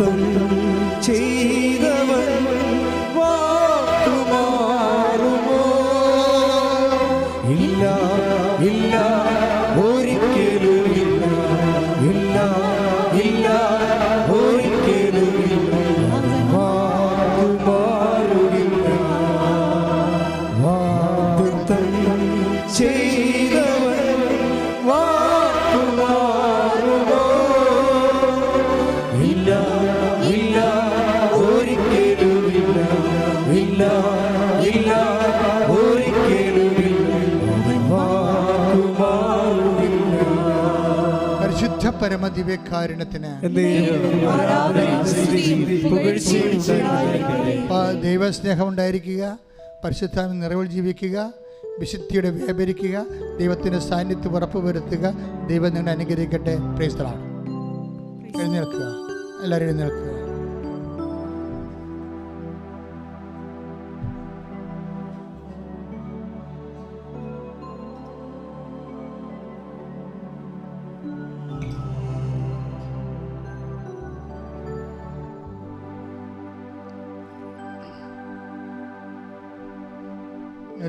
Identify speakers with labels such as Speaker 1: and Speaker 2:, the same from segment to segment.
Speaker 1: വാഗ്ദത്തം ചെയ്തവൻ ഇല്ല ഇല്ല ഒരിക്കലും ഇല്ല. ഇല്ല ഇല്ല ഒരിക്കലും വാക്കുമാറുകില്ല ചെയ്തവൻ ഉണ്ടായിരിക്കട്ടെ.
Speaker 2: ദൈവസ്നേഹം ഉണ്ടായിരിക്കുക പരിശുദ്ധാമി നിറവിൽ ജീവിക്കുക വിശുദ്ധിയുടെ വ്യാപരിക്കുക ദൈവത്തിന്റെ സാന്നിധ്യം ഉറപ്പുവരുത്തുക ദൈവം നിങ്ങളെ അനുഗ്രഹിക്കട്ടെ. പ്രേസ്തലാണ് എഴുന്നേൽക്കുക. എല്ലാവരും എഴുന്നേൽക്കുക.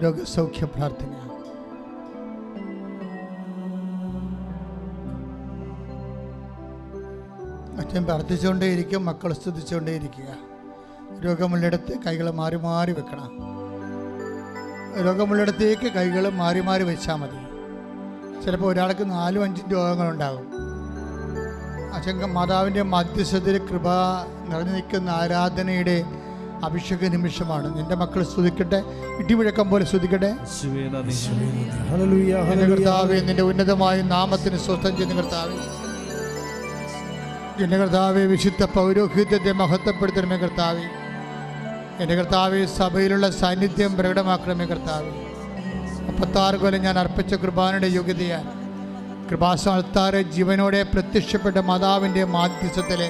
Speaker 2: രോഗസൗഖ്യ പ്രാർത്ഥന. അച്ഛൻ പ്രാർത്ഥിച്ചുകൊണ്ടേയിരിക്കും മക്കൾ സ്തുതിച്ചുകൊണ്ടേയിരിക്കുക. രോഗമുള്ളിടത്ത് കൈകൾ മാറി മാറി വെക്കണം. രോഗമുള്ളിടത്തേക്ക് കൈകൾ മാറി മാറി വെച്ചാൽ മതി. ചിലപ്പോൾ ഒരാൾക്ക് നാലും അഞ്ചും രോഗങ്ങളുണ്ടാകും. അച്ഛൻ മാതാവിന്റെ മധ്യസ്ഥതയിൽ കൃപ നിറഞ്ഞു നിൽക്കുന്ന ആരാധനയുടെ അഭിഷേക നിമിഷമാണ്. നിന്റെ മക്കൾ സ്തുതിക്കട്ടെ. ഇടിമുഴക്കം പോലെ സ്തുതിക്കട്ടെ. എന്റെ കർത്താവെ നിന്റെ ഉന്നതമായ നാമത്തിന് സ്വസ്ഥം ചെയ്യുന്ന കർത്താവെ. എന്റെ കർത്താവെ വിശുദ്ധ പൗരോഹിത്യത്തെ മഹത്വപ്പെടുത്തണമേ കർത്താവെ. എന്റെ കർത്താവെ സഭയിലുള്ള സാന്നിധ്യം പ്രകടമാക്കണമേ കർത്താവെ. മുപ്പത്താറ് കൊല്ലം ഞാൻ അർപ്പിച്ച കൃപാനയുടെ യോഗ്യതയാൽ കൃപാസ്ഥാനത്താറ് ജീവനോടെ പ്രത്യക്ഷപ്പെട്ട മാതാവിന്റെ മാധ്യസ്ഥത്തിലെ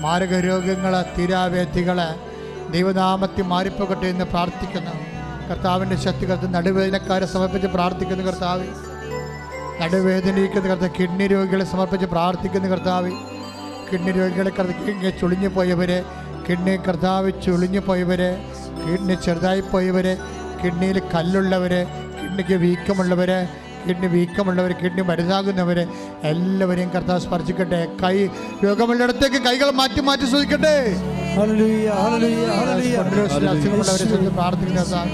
Speaker 2: മാരകരോഗങ്ങൾ തീരാവേദികൾ ദൈവനാമത്തിൽ മാറിപ്പോകട്ടെ എന്ന് പ്രാർത്ഥിക്കുന്നു. കർത്താവിന്റെ ശക്തി കർത്താവ് നടുവേദനക്കാരെ സമർപ്പിച്ച് പ്രാർത്ഥിക്കുന്നു കർത്താവ്. നടുവേദനയ്ക്കുന്ന കർത്താവ് കിഡ്നി രോഗികളെ സമർപ്പിച്ച് പ്രാർത്ഥിക്കുന്നു കർത്താവ്. കിഡ്നി രോഗികളെ കിഡ്നി ചുളിഞ്ഞു പോയവരെ കിഡ്നി കർത്താവ് ചുളിഞ്ഞു പോയവരെ കിഡ്നി ചെറുതായി പോയവരെ കിഡ്നിയിൽ കല്ലുള്ളവരെ കിഡ്നിക്ക് വീക്കമുള്ളവരെ കിഡ്നി വീക്കമുള്ളവർ കിഡ്നി മരുന്നാകുന്നവർ എല്ലാവരെയും കർത്താവ് സ്പർശിക്കട്ടെ. കൈ രോഗമുള്ളിടത്തേക്ക് കൈകൾ മാറ്റി മാറ്റി ശ്രദ്ധിക്കട്ടെ അസുഖമുള്ളവരെ പ്രാർത്ഥിക്കുന്ന കർത്താവ്.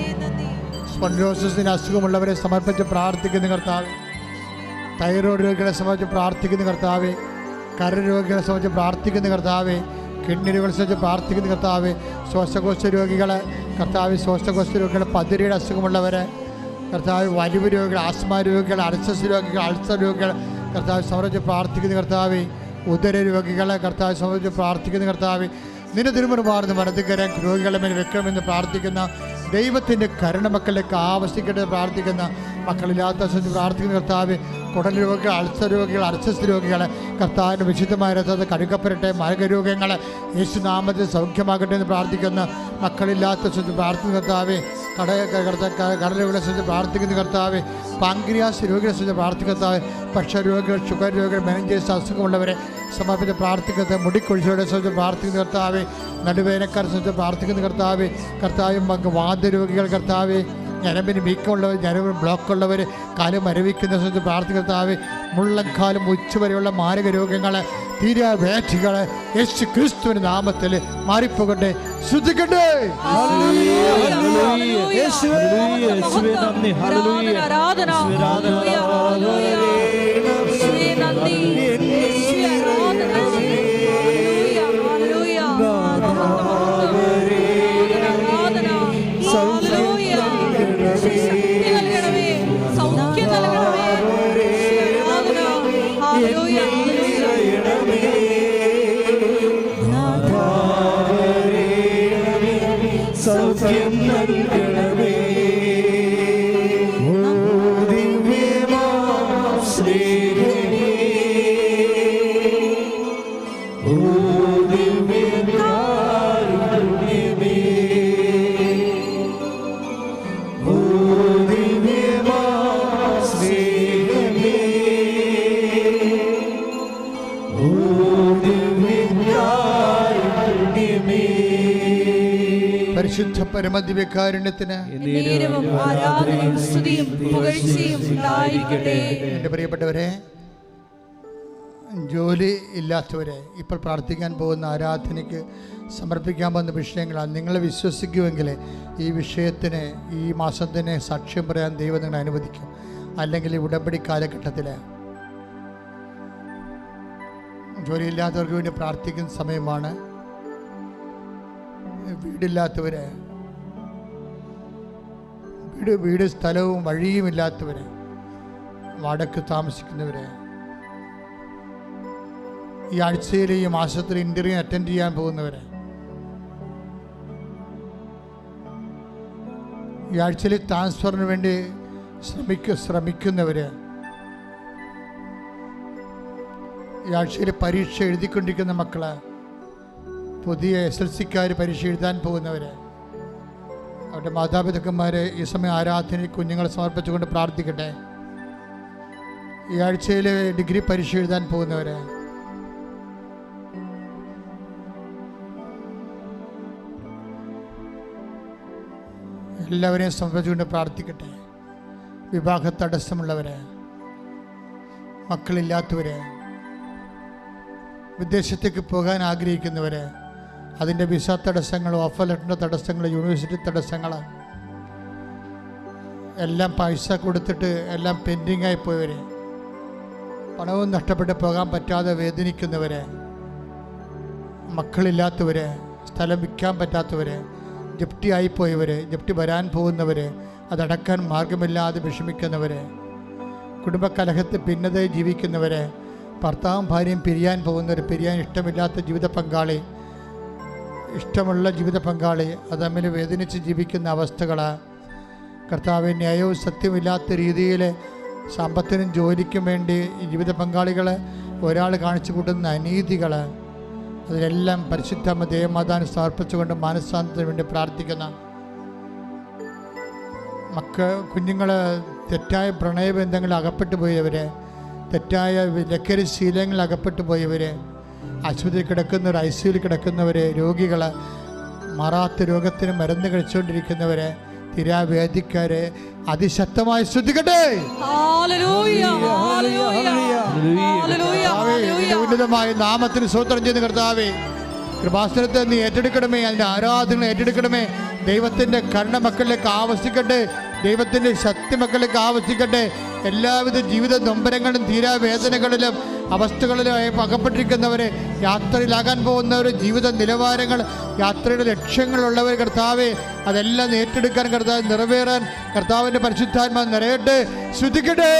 Speaker 2: അസുഖമുള്ളവരെ സമർപ്പിച്ച് പ്രാർത്ഥിക്കുന്ന കർത്താവ്. തൈറോയ്ഡ് രോഗികളെ സംബന്ധിച്ച് പ്രാർത്ഥിക്കുന്ന കർത്താവ്. കര രോഗികളെ സംബന്ധിച്ച് പ്രാർത്ഥിക്കുന്ന കർത്താവ്. കിഡ്നി രോഗികളെ സംബന്ധിച്ച് പ്രാർത്ഥിക്കുന്ന കർത്താവ്. ശ്വാസകോശ രോഗികളെ കർത്താവ് ശ്വാസകോശ രോഗികൾ പതിരിയുടെ അസുഖമുള്ളവരെ കർത്താവ് വലിവ് രോഗികൾ ആസ്മ രോഗികൾ അർച്ചസ് രോഗികൾ അൾസർ രോഗികൾ. കർത്താവ് സമർപ്പിച്ച് പ്രാർത്ഥിക്കുന്ന കർത്താവ് ഉദര രോഗികളെ കർത്താവ് സമർപ്പിച്ച് പ്രാർത്ഥിക്കുന്ന കർത്താവ് നിന്റെ തിരുമുറുമാർന്ന് വലതുകരം രോഗികളെ മേൽ വെക്കണമെന്ന് പ്രാർത്ഥിക്കുന്ന ദൈവത്തിന്റെ കരുണ മക്കളിലേക്ക് ആവശ്യിക്കട്ടെ പ്രാർത്ഥിക്കുന്ന മക്കളില്ലാത്ത പ്രാർത്ഥിക്കുന്ന കർത്താവ് കുടൽ രോഗികൾ അൾസർ രോഗികൾ അർസസ് രോഗികളെ കർത്താവിന്റെ വിശുദ്ധമായ രഥത്തെ കഴുകപ്പെടട്ടെ മരകരോഗങ്ങൾ യേശുനാമത്തിൽ സൗഖ്യമാകട്ടെ എന്ന് പ്രാർത്ഥിക്കുന്ന മക്കളില്ലാത്ത പ്രാർത്ഥിക്കുന്ന കർത്താവ് കട കടലുകളെ സംബന്ധിച്ച് പ്രാർത്ഥിക്കുന്ന കർത്താവ് പാങ്ക്രിയാസ് രോഗികളെ സംബന്ധിച്ച് പ്രാർത്ഥിക്കത്താവ് പക്ഷരോഗികൾ ഷുഗർ രോഗികൾ മെനഞ്ചേസ് അസുഖമുള്ളവരെ സമർപ്പിച്ച് പ്രാർത്ഥിക്കുന്നത് മുടിക്കൊഴിച്ചവരെ സംബന്ധിച്ച് പ്രാർത്ഥിക്കുന്ന കർത്താവ് നടുവേനക്കാരെ സംബന്ധിച്ച് പ്രാർത്ഥിക്കുന്ന കർത്താവ് കർത്താവും പങ്ക് വാദരോഗികൾ കർത്താവ് ഞരമ്പിന് വീക്കമുള്ളവർ ഞരമ്പിന് ബ്ലോക്കുള്ളവർ കാലം മരവിക്കുന്ന സംബന്ധിച്ച് പ്രാർത്ഥിക്കുന്ന കർത്താവ് മുള്ളൻകാലം ഉച്ചവരെയുള്ള മാരക രോഗങ്ങൾ തീരാ വ്യാധികൾ യേശു ക്രിസ്തുവിന്റെ നാമത്തിൽ മാറിപ്പോകട്ടെ ശ്രദ്ധിക്കട്ടെ
Speaker 3: ഹല്ലേലൂയ. യേശുവേ യേശുവേ നന്ദി. ഹല്ലേലൂയ.
Speaker 4: ആരാധന
Speaker 3: ആരാധന.
Speaker 4: സൗഖ്യം നൽകണമേ ഉണ്ടായിരിക്കട്ടെ.
Speaker 2: എന്റെ പ്രിയപ്പെട്ടവരെ ജോലി ഇല്ലാത്തവരെ ഇപ്പോൾ പ്രാർത്ഥിക്കാൻ പോകുന്ന ആരാധനയ്ക്ക് സമർപ്പിക്കാൻ പോകുന്ന വിഷയങ്ങളാണ്. നിങ്ങൾ വിശ്വസിക്കുമെങ്കിൽ ഈ വിഷയത്തിന് ഈ മാസത്തിന് സാക്ഷ്യം പറയാൻ ദൈവം നിങ്ങളെ അനുവദിക്കും. അല്ലെങ്കിൽ ഈ ഉടമ്പടി കാലഘട്ടത്തിൽ ജോലിയില്ലാത്തവർക്ക് വേണ്ടി പ്രാർത്ഥിക്കുന്ന സമയമാണ്. വീടില്ലാത്തവരെ വീട് വീട് സ്ഥലവും വഴിയുമില്ലാത്തവരെ വടക്ക് താമസിക്കുന്നവരെ ഈ ആഴ്ചയിൽ ഈ മാസത്തിൽ ഇന്റർവ്യൂ അറ്റൻഡ് ചെയ്യാൻ പോകുന്നവരെ ഈ ആഴ്ചയിൽ ട്രാൻസ്ഫറിന് വേണ്ടി ശ്രമിക്ക ശ്രമിക്കുന്നവര് ഈ ആഴ്ചയിൽ പരീക്ഷ എഴുതിക്കൊണ്ടിരിക്കുന്ന മക്കൾ പുതിയ എസ് എൽ സിക്കാർ പരീക്ഷ എഴുതാൻ പോകുന്നവര് അവരുടെ മാതാപിതാക്കന്മാരെ ഈ സമയം ആരാധനയിൽ കുഞ്ഞുങ്ങളെ സമർപ്പിച്ചുകൊണ്ട് പ്രാർത്ഥിക്കട്ടെ. ഈ ആഴ്ചയിൽ ഡിഗ്രി പരീക്ഷ എഴുതാൻ പോകുന്നവരെ. എല്ലാവരെയും സമർപ്പിച്ചുകൊണ്ട് പ്രാർത്ഥിക്കട്ടെ. വിവാഹ തടസ്സമുള്ളവരെ മക്കളില്ലാത്തവരെ വിദേശത്തേക്ക് പോകാൻ ആഗ്രഹിക്കുന്നവരെ അതിന്റെ വിസ തടസ്സങ്ങൾ ഓഫർ ലെറ്ററിന്റെ തടസ്സങ്ങൾ യൂണിവേഴ്സിറ്റി തടസ്സങ്ങൾ എല്ലാം പൈസ കൊടുത്തിട്ട് എല്ലാം പെൻഡിങ് ആയി പണവും നഷ്ടപ്പെട്ട് പോകാൻ പറ്റാതെ വേദനിക്കുന്നവരെ. മക്കളില്ലാത്തവർ സ്ഥലം വിൽക്കാൻ പറ്റാത്തവർ ജപ്തി ആയിപ്പോയവർ ജപ്തി വരാൻ പോകുന്നവർ അതടക്കാൻ മാർഗമില്ലാതെ വിഷമിക്കുന്നവർ കുടുംബകലഹത്തിൽ ഭിന്നതയിൽ ജീവിക്കുന്നവർ ഭർത്താവും ഭാര്യയും പിരിയാൻ പോകുന്നവർ പിരിയാൻ ഇഷ്ടമില്ലാത്ത ജീവിത പങ്കാളി ഇഷ്ടമുള്ള ജീവിത പങ്കാളി അത് തമ്മിൽ വേദനിച്ച് ജീവിക്കുന്ന അവസ്ഥകൾ കർത്താവ് ന്യായവും സത്യമില്ലാത്ത രീതിയിൽ സമ്പത്തിനും ജോലിക്കും വേണ്ടി ജീവിത പങ്കാളികൾ ഒരാൾ കാണിച്ചു കൂട്ടുന്ന അനീതികൾ അതിലെല്ലാം പരിശുദ്ധമ്മ ദേവമാതാന് സമർപ്പിച്ചുകൊണ്ട് മാനസാന്തത്തിന് വേണ്ടി പ്രാർത്ഥിക്കുന്ന മക്ക കുഞ്ഞുങ്ങൾ തെറ്റായ പ്രണയബന്ധങ്ങളിൽ അകപ്പെട്ടു പോയവർ തെറ്റായ ലഹരി ശീലങ്ങളിൽ അകപ്പെട്ടു പോയവർ ആശുപത്രിയിൽ കിടക്കുന്നവർ ഐ സിയിൽ കിടക്കുന്നവർ രോഗികൾ മാറാത്ത രോഗത്തിന് മരുന്ന് കഴിച്ചുകൊണ്ടിരിക്കുന്നവർ തിരാവേദിക്കാരെ അതിശക്തമായി ശ്രദ്ധിക്കട്ടെ. ഉന്നതമായ നാമത്തിന് സൂത്രം ചെയ്യുന്ന കർത്താവേ. കൃപാസനത്തെ നീ ഏറ്റെടുക്കണമേ അതിന്റെ ആരാധന ഏറ്റെടുക്കണമേ. ദൈവത്തിന്റെ കരുണ മക്കളിലേക്ക് ആവശ്യിക്കട്ടെ ദൈവത്തിന്റെ ശക്തി മക്കളിലേക്ക് ആവശ്യിക്കട്ടെ എല്ലാവിധ ജീവിത നൊമ്പരങ്ങളും തീരാവേദനകളിലും അവസ്ഥകളിലും അകപ്പെട്ടിരിക്കുന്നവരെ യാത്രയിലാകാൻ പോകുന്നവർ ജീവിത നിലവാരങ്ങൾ യാത്രയുടെ ലക്ഷ്യങ്ങളുള്ളവർ കർത്താവെ അതെല്ലാം ഏറ്റെടുക്കാൻ കർത്താവ് നിറവേറാൻ കർത്താവിന്റെ പരിശുദ്ധാത്മാ നിറയട്ടെ. ശ്രദ്ധിക്കട്ടെ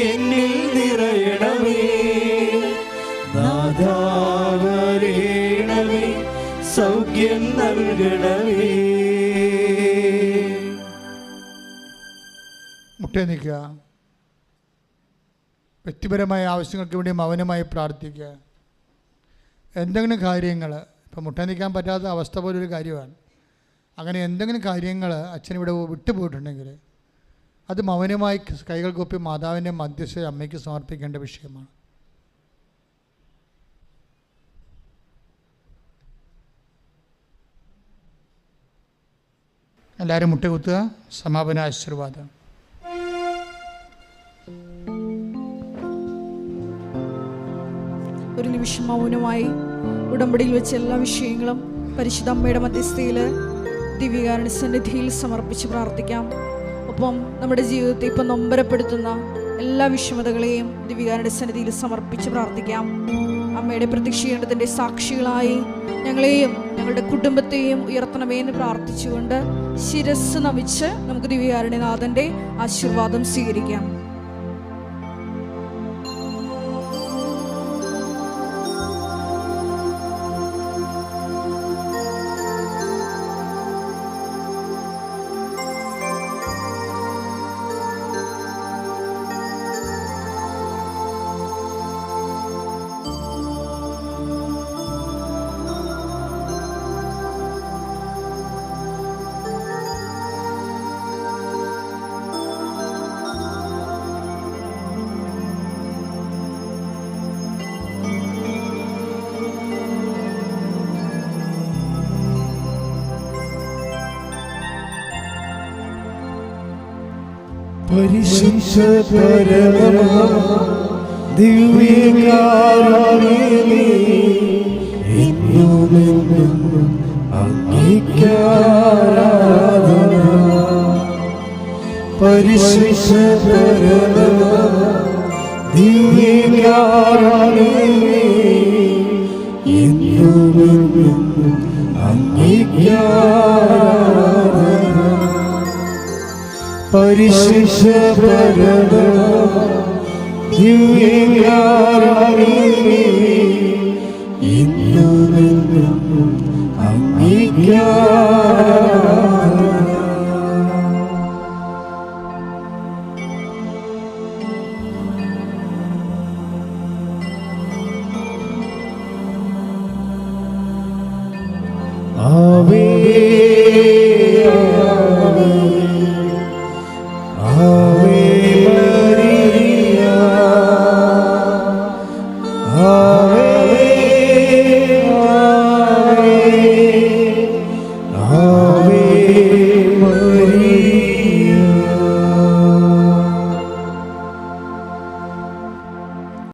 Speaker 1: എന്നിൽ നിറയണമേ. ദാതാവരേണമേ സൗഖ്യം നൽകണമേ.
Speaker 2: മുട്ടേ നിൽക്കുക വ്യക്തിപരമായ ആവശ്യങ്ങൾക്ക് വേണ്ടി മൗനമായി പ്രാർത്ഥിക്കുക. എന്തെങ്കിലും കാര്യങ്ങൾ ഇപ്പം മുട്ട നിൽക്കാൻ പറ്റാത്ത അവസ്ഥ പോലൊരു കാര്യമാണ്. അങ്ങനെ എന്തെങ്കിലും കാര്യങ്ങൾ അച്ഛനിവിടെ വിട്ടുപോയിട്ടുണ്ടെങ്കിൽ അത് മൗനമായി കൈകൾ കൊപ്പി മാതാവിന്റെ മധ്യസ്ഥ അമ്മയ്ക്ക് സമർപ്പിക്കേണ്ട വിഷയമാണ്. എല്ലാവരും മുട്ടുകുത്തുക സമാപന ആശീർവാദം.
Speaker 4: ഒരു നിമിഷം മൗനമായി ഉടമ്പടിയിൽ വെച്ച എല്ലാ വിഷയങ്ങളും പരിശുദ്ധ അമ്മയുടെ മധ്യസ്ഥയിൽ ദിവ്യകാരണ സന്നിധിയിൽ സമർപ്പിച്ച് പ്രാർത്ഥിക്കാം. ഒപ്പം നമ്മുടെ ജീവിതത്തെ ഇപ്പം നൊമ്പരപ്പെടുത്തുന്ന എല്ലാ വിഷമതകളെയും ദിവ്യകാരണ സന്നിധിയിൽ സമർപ്പിച്ച് പ്രാർത്ഥിക്കാം. അമ്മയുടെ പ്രത്യക്ഷീകരണത്തിന്റെ സാക്ഷികളായി ഞങ്ങളെയും ഞങ്ങളുടെ കുടുംബത്തെയും ഉയർത്തണമേ എന്ന് പ്രാർത്ഥിച്ചുകൊണ്ട് ശിരസ് നമിച്ച് നമുക്ക് ദിവ്യകാരുണ്യനാഥന്റെ ആശീർവാദം സ്വീകരിക്കാം.
Speaker 1: പരിശുദ്ധ പരമ അങ്ങേക്കാരാധന പരിശുദ്ധ പരമ എന്നുമെന്നും പരിശുദ്ധ പരമ